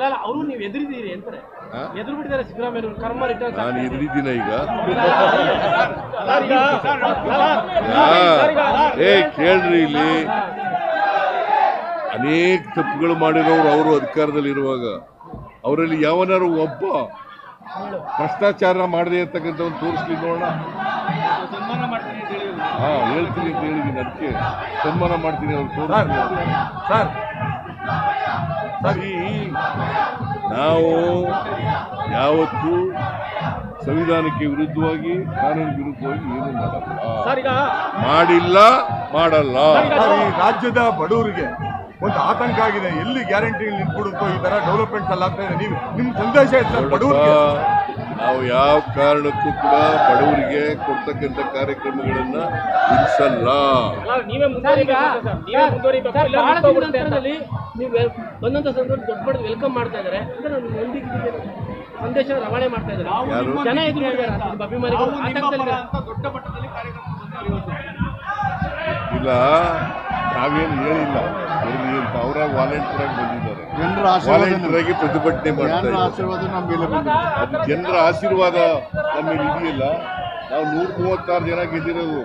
ಅಲ್ಲ ಅಲ್ಲ ಅವರು ನೀವು ಎದುರಿದ್ದೀರಿ ಅಂತಾರೆ. ಹಾ? ಎದುರು ಬಿಟ್ಟಿದ್ದಾರೆ ಸಿದ್ದರಾಮಯ್ಯ ಕರ್ಮ ರಿಟರ್ನ್ ನಾನು ಎದುರಿದ್ದೀನ ಈಗ. ಏ ಕೇಳ್ರಿ ಇಲ್ಲಿ. ಅನೇಕ ತಪ್ಪುಗಳು ಮಾಡಿರೋರು ಅವರು ಅಧಿಕಾರದಲ್ಲಿ ಇರುವಾಗ ಅವರಲ್ಲಿ ಯಾವನಾರು ಒಬ್ಬ ಭ್ರಷ್ಟಾಚಾರ ಮಾಡದೆ ಇರ್ತಕ್ಕಂಥ ಒಂದು ತೋರಿಸ್ಲಿ ನೋಡೋಣ. ಹಾ ಹೇಳ್ತೀನಿ ಅಂತ ಹೇಳಿದ್ದೀನಿ ಅದಕ್ಕೆ ಸನ್ಮಾನ ಮಾಡ್ತೀನಿ ಅವ್ರು ತೋರಿಸ್ಲಿ. ಸರ್ ಸರಿ ನಾವು ಯಾವತ್ತೂ ಸಂವಿಧಾನಕ್ಕೆ ವಿರುದ್ಧವಾಗಿ ಕಾನೂನು ವಿರುದ್ಧವಾಗಿ ಏನು ಮಾಡಲ್ಲ. ಸರ್ ಈಗ ಮಾಡಿಲ್ಲ ಮಾಡಲ್ಲ. ಈ ರಾಜ್ಯದ ಬಡವರಿಗೆ ಒಂದು ಆತಂಕ ಆಗಿದೆ. ಎಲ್ಲಿ ಗ್ಯಾರಂಟಿ ನಿಂತ್ಬಿಡುತ್ತೋ ಈ ತರ ಡೆವಲಪ್ಮೆಂಟ್ಸ್ ಎಲ್ಲ ಆಗ್ತಾ ಇದೆ ನೀವು ನಿಮ್ ಸಂದೇಶ ಬಡವರು ನಾವು ಯಾವ ಕಾರಣಕ್ಕೂ ಕೂಡ ಬಡವರಿಗೆ ಕೊಡ್ತಕ್ಕಂಥ ಕಾರ್ಯಕ್ರಮಗಳನ್ನ ನಿಲ್ಲಿಸಲ್ಲ ಅಲ್ಲ, ನೀವೇ ಮುಂದುವರಿಬೇಕು ಸರ್, ನೀವೇ ಮುಂದುವರಿಬೇಕು. ಇಲ್ಲ ಅಂತ. ದಿನದಲ್ಲಿ ಬಂದಂತ ದೊಡ್ಡ ಮಟ್ಟದ ವೆಲ್ಕಮ್ ಮಾಡ್ತಾ ಇದ್ದಾರೆ. ಅಂದ್ರೆ ಸಂದೇಶ ರವಾನೆ ಮಾಡ್ತಾ ಇದ್ದಾರೆ? ಜನ ಎದುರು ಇಲ್ಲ ನಾವೇನು ಹೇಳಿಲ್ಲ. ಅವ್ರಿಗೆ ಅವರ ವಾಲಂಟಿಯರ್ ಆಗಿ ಬಂದಿದ್ದಾರೆ. ಜನರ ವಾಲಂಟಿಯರ್ ಆಗಿ ಪ್ರತಿಭಟನೆ ಮಾಡ್ತಾ ಜನರ ಇದ್ದಾರೆ. ಆಶೀರ್ವಾದ ನಮ್ಮ ಮೇಲೆ ಬಂದಿದೆ. ಅದು ಜನರ ಆಶೀರ್ವಾದ ನಮ್ಮ ಮೇಲೆ ಇದೆಯಲ್ಲ ನಾವು ನೂರ ಮೂವತ್ತಾರು ಜನ ಗೆದ್ದಿರೋದು.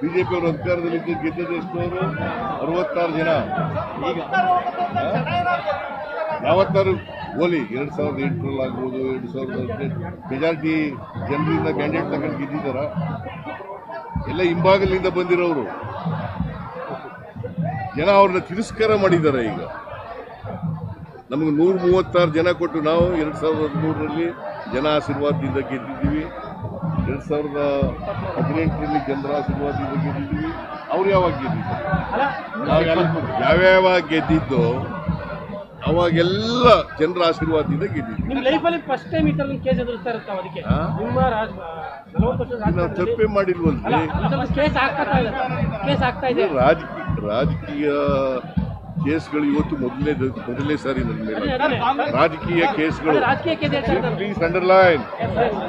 ಬಿಜೆಪಿ ಅವರು ಅಧಿಕಾರದಲ್ಲಿದ್ದು ಗೆದ್ದದ್ದು ಎಷ್ಟು ಅವರು? ಅರವತ್ತಾರು ಜನ. ಯಾವತ್ತಾರು ಹೋಲಿ ಎರಡು ಸಾವಿರದ ಎಂಟರಲ್ಲಿ ಆಗ್ಬೋದು ಎರಡು ಸಾವಿರದ ಹದಿನೆಂಟು. ಮೆಜಾರಿಟಿ ಜನರಿಂದ ಕ್ಯಾಂಡಿಡೇಟ್ ತಗೊಂಡು ಗೆದ್ದಿದ್ದಾರ? ಎಲ್ಲ ಹಿಂಭಾಗಲಿಂದ ಬಂದಿರೋರು. ಜನ ಅವ್ರನ್ನ ತಿರಸ್ಕಾರ ಮಾಡಿದ್ದಾರೆ ಈಗ. ನಮಗೆ ನೂರ ಮೂವತ್ತಾರು ಜನ ಕೊಟ್ಟು ನಾವು ಎರಡು ಸಾವಿರದ ಹದಿಮೂರರಲ್ಲಿ ಜನ ಆಶೀರ್ವಾದದಿಂದ ಗೆದ್ದಿದ್ದೀವಿ. ಎರಡು ಸಾವಿರದ ಹದಿನೆಂಟರಲ್ಲಿ ಜನರ ಆಶೀರ್ವಾದದಿಂದ ಗೆದ್ದಿದ್ದೀವಿ. ಅವ್ರು ಯಾವಾಗ ಗೆದ್ದಿದ್ದಾರೆ? ಯಾವ್ಯಾವ ಗೆದ್ದಿದ್ದು ಅವಾಗೆಲ್ಲ ಜನರ ಆಶೀರ್ವಾದದಿಂದ ಗೆದ್ದಿದ್ದೀವಿ. ನಾವು ತಪ್ಪೇ ಇದೆ. ರಾಜಕೀಯ ರಾಜಕೀಯ ಕೇಸ್ಗಳು ಇವತ್ತು ಮೊದಲನೇ ಮೊದಲನೇ ಸಾರಿ ನನ್ನ ಮೇಲೆ. ರಾಜಕೀಯ ಕೇಸ್ಗಳು. ಪ್ಲೀಸ್ ಅಂಡರ್ಲೈನ್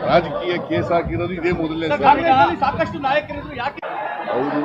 ರಾಜಕೀಯ ಕೇಸ್ ಹಾಕಿರೋದು ಇದೇ ಮೊದಲನೇ ಸಾರಿ. ಸಾಕಷ್ಟು ನಾಯಕರಿದ್ರು ಯಾಕೆ? ಅವರು